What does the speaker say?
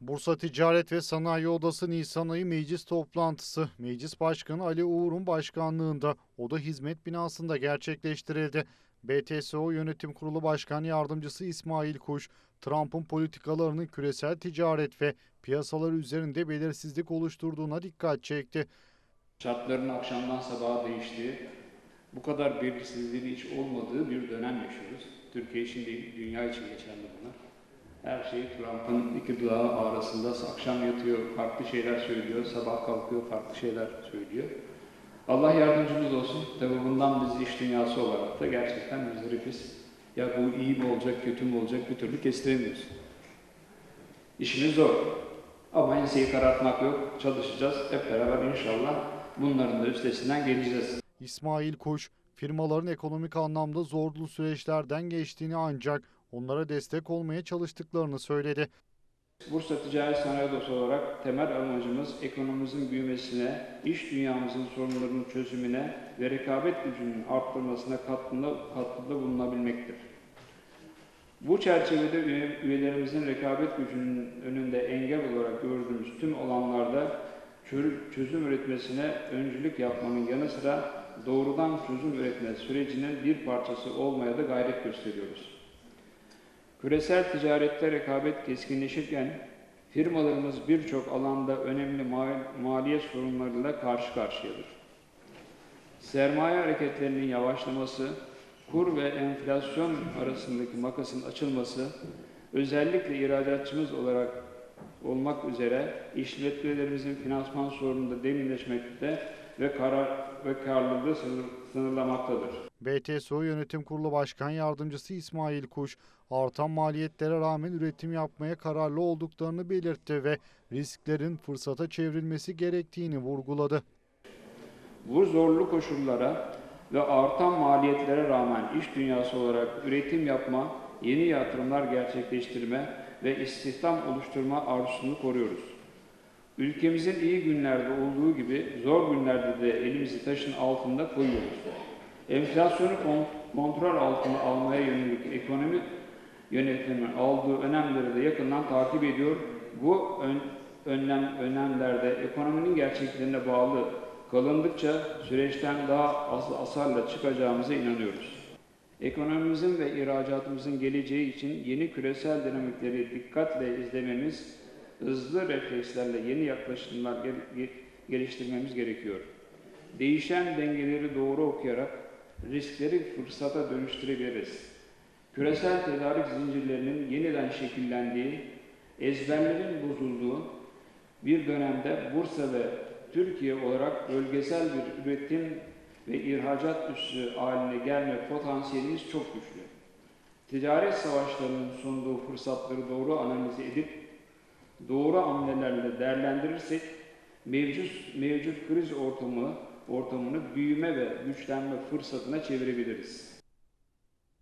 Bursa Ticaret ve Sanayi Odası Nisan ayı meclis toplantısı Meclis Başkanı Ali Uğur'un başkanlığında Oda Hizmet binasında gerçekleştirildi. BTSO Yönetim Kurulu Başkan Yardımcısı İsmail Kuş, Trump'ın politikalarının küresel ticaret ve piyasalar üzerinde belirsizlik oluşturduğuna dikkat çekti. Şartların akşamdan sabaha değiştiği, bu kadar belirsizliğin hiç olmadığı bir dönem yaşıyoruz. Türkiye için değil, dünya için geçerli bunlar. Her şey Trump'ın iki dudağı arasında akşam yatıyor, farklı şeyler söylüyor, sabah kalkıyor, farklı şeyler söylüyor. Allah yardımcımız olsun. Tabi bundan biz iş dünyası olarak da gerçekten müzdaripiz. Ya bu iyi mi olacak, kötü mü olacak bir türlü kestiremiyoruz. İşimiz zor. Ama enseyi karartmak yok, çalışacağız. Hep beraber inşallah bunların da üstesinden geleceğiz. İsmail Kuş, firmaların ekonomik anlamda zorlu süreçlerden geçtiğini ancak onlara destek olmaya çalıştıklarını söyledi. Bursa Ticaret Sanayi Odası olarak temel amacımız ekonomimizin büyümesine, iş dünyamızın sorunlarının çözümüne ve rekabet gücünün arttırmasına katkıda, katkıda bulunabilmektir. Bu çerçevede üye- üyelerimizin rekabet gücünün önünde engel olarak gördüğümüz tüm alanlarda çö- çözüm üretmesine öncülük yapmanın yanı sıra doğrudan çözüm üretme sürecinin bir parçası olmaya da gayret gösteriyoruz. Küresel ticarette rekabet keskinleşirken firmalarımız birçok alanda önemli mal- maliyet sorunlarıyla karşı karşıyadır. Sermaye hareketlerinin yavaşlaması, kur ve enflasyon arasındaki makasın açılması, özellikle ihracatçımız olarak olmak üzere işletmelerimizin finansman sorununda derinleşmekte ve karar ve karlılığı sınır, sınırlamaktadır. BTSO Yönetim Kurulu Başkan Yardımcısı İsmail Kuş, artan maliyetlere rağmen üretim yapmaya kararlı olduklarını belirtti ve risklerin fırsata çevrilmesi gerektiğini vurguladı. Bu zorlu koşullara ve artan maliyetlere rağmen iş dünyası olarak üretim yapma, yeni yatırımlar gerçekleştirme ve istihdam oluşturma arzusunu koruyoruz. Ülkemizin iyi günlerde olduğu gibi zor günlerde de elimizi taşın altında koyuyoruz. Enflasyonu kon- kontrol altına almaya yönelik ekonomi yönetimin aldığı önemleri de yakından takip ediyor. Bu ön, önlem, önlemlerde ekonominin gerçeklerine bağlı kalındıkça süreçten daha az asarla çıkacağımıza inanıyoruz. Ekonomimizin ve ihracatımızın geleceği için yeni küresel dinamikleri dikkatle izlememiz, hızlı reflekslerle yeni yaklaşımlar gel- ge- geliştirmemiz gerekiyor. Değişen dengeleri doğru okuyarak riskleri fırsata dönüştürebiliriz. Küresel tedarik zincirlerinin yeniden şekillendiği, ezberlerin bozulduğu bir dönemde Bursa ve Türkiye olarak bölgesel bir üretim ve ihracat üssü haline gelme potansiyelimiz çok güçlü. Ticaret savaşlarının sunduğu fırsatları doğru analiz edip doğru hamlelerle değerlendirirsek mevcut mevcut kriz ortamı ortamını büyüme ve güçlenme fırsatına çevirebiliriz.